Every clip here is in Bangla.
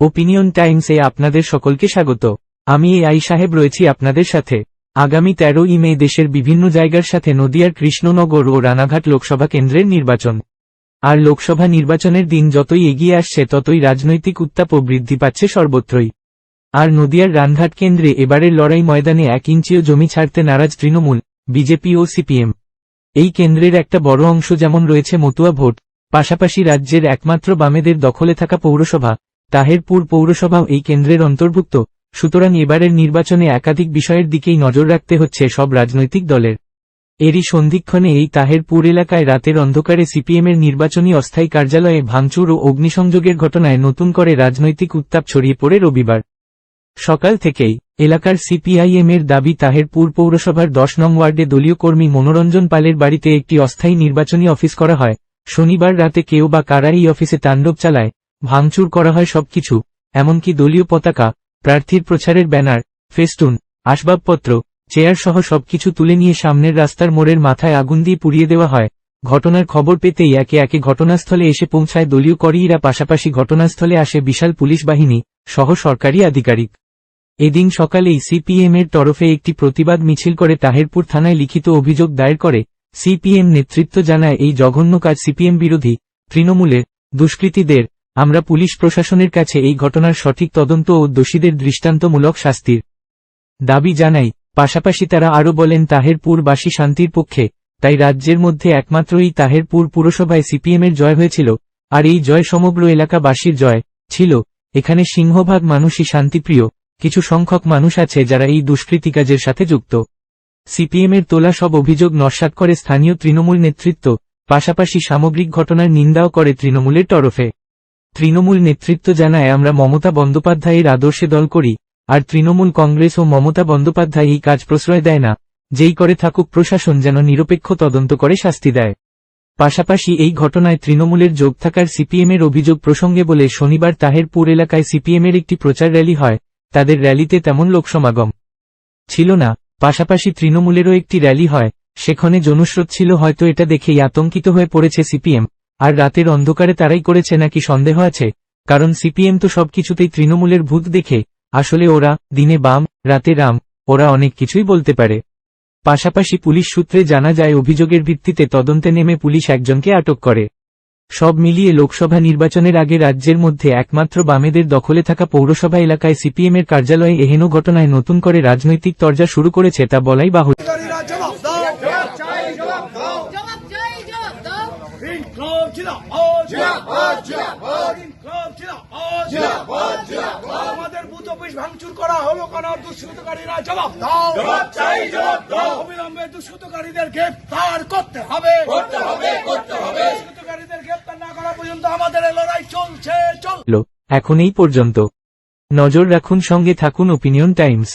ওপিনিয়ন টাইমসে আপনাদের সকলকে স্বাগত। আমি এ আই সাহেব রয়েছি আপনাদের সাথে। আগামী তেরো ই মে দেশের বিভিন্ন জায়গার সাথে নদিয়ার কৃষ্ণনগর ও রানাঘাট লোকসভা কেন্দ্রের নির্বাচন। আর লোকসভা নির্বাচনের দিন যতই এগিয়ে আসছে, ততই রাজনৈতিক উত্তাপও বৃদ্ধি পাচ্ছে সর্বত্রই। আর নদিয়ার রানঘাট কেন্দ্রে এবারের লড়াই ময়দানে এক ইঞ্চিও জমি ছাড়তে নারাজ তৃণমূল, বিজেপি ও সিপিএম। এই কেন্দ্রের একটা বড় অংশ যেমন রয়েছে মতুয়া ভোট, পাশাপাশি রাজ্যের একমাত্র বামেদের দখলে থাকা পৌরসভা তাহেরপুর পৌরসভাও এই কেন্দ্রের অন্তর্ভুক্ত, সুতরাং এবারের নির্বাচনে একাধিক বিষয়ের দিকেই নজর রাখতে হচ্ছে সব রাজনৈতিক দলের। এরই সন্ধিক্ষণে এই তাহেরপুর এলাকায় রাতের অন্ধকারে সিপিএমের নির্বাচনী অস্থায়ী কার্যালয়ে ভাঙচুর ও অগ্নিসংযোগের ঘটনায় নতুন করে রাজনৈতিক উত্তাপ ছড়িয়ে পড়ে রবিবার। সকাল থেকেই এলাকার সিপিআইএম এর দাবি, তাহেরপুর পৌরসভার দশ নং ওয়ার্ডে দলীয় কর্মী মনোরঞ্জন পালের বাড়িতে একটি অস্থায়ী নির্বাচনী অফিস করা হয়। শনিবার রাতে কেউ বা কারা এই অফিসে তাণ্ডব চালায় ভাঙচুর করা হয় সবকিছু, এমনকি দলীয় পতাকা, প্রার্থীর প্রচারের ব্যানার, ফেস্টুন, আসবাবপত্র, চেয়ার সহ সবকিছু তুলে নিয়ে সামনের রাস্তার মোড়ের মাথায় আগুন দিয়ে পুড়িয়ে দেওয়া হয়। ঘটনার খবর পেতেই একে একে ঘটনাস্থলে এসে পৌঁছায় দলীয় কর্মীরা পাশাপাশি ঘটনাস্থলে আসে বিশাল পুলিশ বাহিনী সহ সরকারি আধিকারিক। এদিন সকালেই সিপিএম এর তরফে একটি প্রতিবাদ মিছিল করে তাহেরপুর থানায় লিখিত অভিযোগ দায়ের করে সিপিএম নেতৃত্ব জানায় এই জঘন্য কাজ সিপিএম বিরোধী, তৃণমূলের, দুষ্কৃতীদের আমরা পুলিশ প্রশাসনের কাছে এই ঘটনার সঠিক তদন্ত ও দোষীদের দৃষ্টান্তমূলক শাস্তির দাবি জানাই। পাশাপাশি তারা আরও বলেন তাহেরপুরবাসী শান্তির পক্ষে, তাই রাজ্যের মধ্যে একমাত্রই তাহেরপুর পুরসভায় সিপিএমের জয় হয়েছিল, আর এই জয় সমগ্র এলাকাবাসীর জয় ছিল। এখানে সিংহভাগ মানুষই শান্তিপ্রিয়, কিছু সংখ্যক মানুষ আছে যারা এই দুষ্কৃতি কাজের সাথে যুক্ত। সিপিএমের তোলা সব অভিযোগ নস্যাৎ করে স্থানীয় তৃণমূল নেতৃত্ব, পাশাপাশি সামগ্রিক ঘটনার নিন্দাও করে তৃণমূলের তরফে। তৃণমূল নেতৃত্ব জানায়, আমরা মমতা বন্দ্যোপাধ্যায়ের আদর্শে দল করি, আর তৃণমূল কংগ্রেস ও মমতা বন্দ্যোপাধ্যায় এই কাজ প্রশ্রয় দেয় না, যেই করে থাকুক প্রশাসন যেন নিরপেক্ষ তদন্ত করে শাস্তি দেয়। পাশাপাশি এই ঘটনায় তৃণমূলের যোগ থাকার সিপিএমের অভিযোগ প্রসঙ্গে বলে, শনিবার তাহেরপুর এলাকায় সিপিএমের একটি প্রচার র্যালি হয়, তাদের র্যালিতে তেমন লোকসমাগম ছিল না। পাশাপাশি তৃণমূলেরও একটি র্যালি হয়, সেখানে জনস্রোত ছিল, হয়তো এটা দেখেই আতঙ্কিত হয়ে পড়েছে সিপিএম। আর রাতের অন্ধকারে তারাই করেছে নাকি সন্দেহ আছে? কারণ সিপিএম তো সবকিছুতেই তৃণমূলের ভূত দেখে। আসলে ওরা, দিনে বাম, রাতে রাম, ওরা অনেক কিছুই বলতে পারে। পাশাপাশি পুলিশ সূত্রে জানা যায়, অভিযোগের ভিত্তিতে তদন্তে নেমে পুলিশ একজনকে আটক করে। সব মিলিয়ে লোকসভা নির্বাচনের আগে রাজ্যের মধ্যে একমাত্র বামেদের দখলে থাকা পৌরসভা এলাকায় সিপিএমের কার্যালয়ে এহেন ঘটনায় নতুন করে রাজনৈতিক তরজা শুরু করেছে তা বলাই বাহুল্য অধিকারীরা জবাব দাও চাই জবাব দাও জবাব চাই জবাব দাও ইনকলাব জিন্দাবাদ জিন্দাবাদ জিন্দাবাদ ইনকলাব জিন্দাবাদ জিন্দাবাদ জিন্দাবাদ আমাদের বুথ অফিস ভাঙচুর করা হলো কেন? দুষ্কৃতকারীরা জবাব দাও। চাই জবাব দাও। অবিলম্বে দুষ্কৃতকারীদের গ্রেফতার করতে হবে। করতে হবে করতে হবে। দুষ্কৃতকারীদের গ্রেফতার না করা পর্যন্ত আমাদের লড়াই চলছে চল এখন এই পর্যন্ত। নজর রাখুন সঙ্গে থাকুন ওপিনিয়ন টাইমস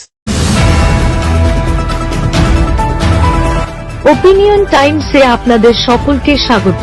ওপিনিয়ন টাইমসে আপনাদের সকলকে স্বাগত।